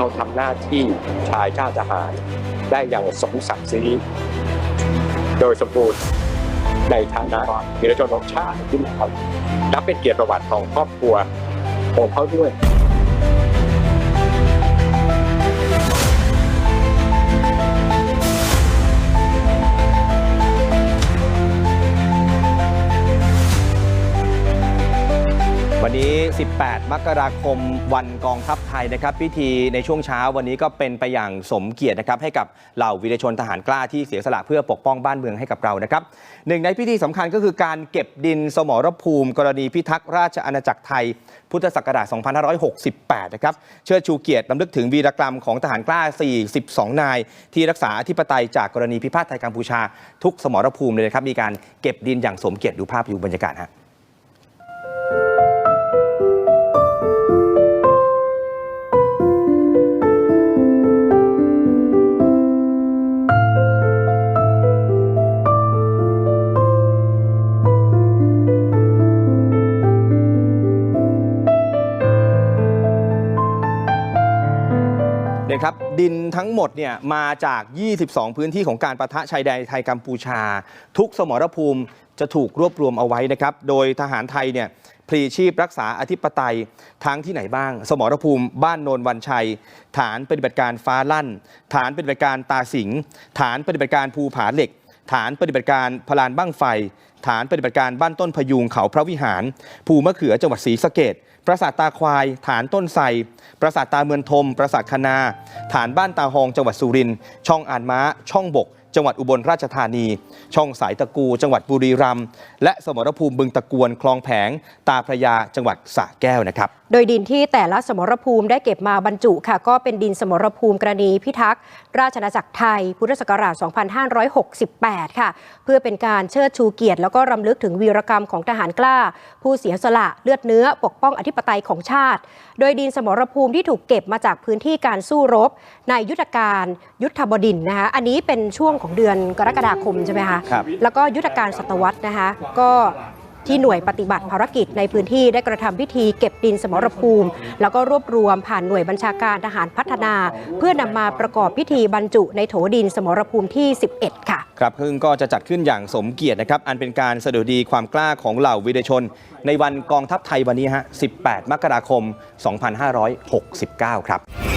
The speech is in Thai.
เราทำหน้าที่ชายชาติทหาร ได้อย่างสมศักดิ์ศรีโดยสมบูรณ์ในฐานะวีรชนของชาติที่เขานับเป็นเกียรติประวัติของครอบครัวของเขาด้วย วันนี้ 18 มกราคม วันกองทัพไทยนะครับ พิธีในช่วงเช้าวันนี้ก็เป็นไปอย่างสมเกียรตินะครับ ให้กับเหล่าวีรชนทหารกล้าที่เสียสละเพื่อปกป้องบ้านเมืองให้กับเรานะครับหนึ่งในพิธีสำคัญก็คือการเก็บดินสมรภูมิ กรณีพิทักษ์ราชอาณาจักรไทย พุทธศักราช 2568 นะครับ เชิดชูเกียรติลำลึกถึงวีรกรรมของทหารกล้า 42 นาย ที่รักษาอธิปไตยจากกรณีพิพาทไทยกัมพูชา ทุกสมรภูมิเลยนะครับมีการเก็บดินอย่างสมเกียรติดูภาพอยู่บรรยากาศฮะ นะครับดินทั้งหมดเนี่ยมาจาก 22 พื้นที่ของการประทะชายแดนไทยกัมพูชา ทุกสมรภูมิจะถูกรวบรวมเอาไว้นะครับ โดยทหารไทยเนี่ยพลีชีพรักษาอธิปไตยทั้งที่ไหนบ้าง สมรภูมิบ้านโนนวันชัย ฐานปฏิบัติการฟ้าลั่น ฐานปฏิบัติการตาสิงฐานปฏิบัติการภูผาเหล็ก ฐานปฏิบัติการพลานบ้างไฟ ฐานปฏิบัติการบ้านต้นพยุงเขาพระวิหาร ภูมะเขือจังหวัดศรีสะเกด ปราสาทตาควาย ฐานต้นไทรปราสาทตาเมืองทม ปราสาทคณา ฐานบ้านตาหองจังหวัดสุรินทร์ช่องอ่านม้า ช่องบก จังหวัดอุบลราชธานี ช่องสายตะกู จังหวัดบุรีรัมย์และสมรภูมิบึงตะกวนคลองแผง ตาพระยาจังหวัดสระแก้วนะครับ โดยดินที่แต่ละสมรภูมิได้เก็บมาบรรจุค่ะ ก็เป็นดินสมรภูมิกรณีพิทักษ์ ราชอาณาจักรไทย พุทธศักราช 2568 ค่ะ เพื่อเป็นการเชิดชูเกียรติ แล้วก็รำลึกถึงวีรกรรมของทหารกล้า ผู้เสียสละเลือดเนื้อปกป้องอธิปไตยของชาติ โดยดินสมรภูมิที่ถูกเก็บมาจากพื้นที่การสู้รบ ในยุทธการยุทธบดินทร์นะคะอันนี้เป็นช่วงของเดือนกรกฎาคมใช่ไหมคะครับแล้วก็ยุทธการศตวรรษนะคะก็ ที่หน่วยปฏิบัติภารกิจในพื้นที่ได้กระทำพิธีเก็บดินสมรภูมิ แล้วก็รวบรวมผ่านหน่วยบัญชาการทหารพัฒนา เพื่อนำมาประกอบพิธีบรรจุในโถดินสมรภูมิที่ 11 ค่ะ ครับซึ่งก็จะจัดขึ้นอย่างสมเกียรตินะครับ อันเป็นการสะดุดีความกล้าของเหล่าวีรชน ในวันกองทัพไทยวันนี้ฮะ 18 มกราคม 2569 ครับ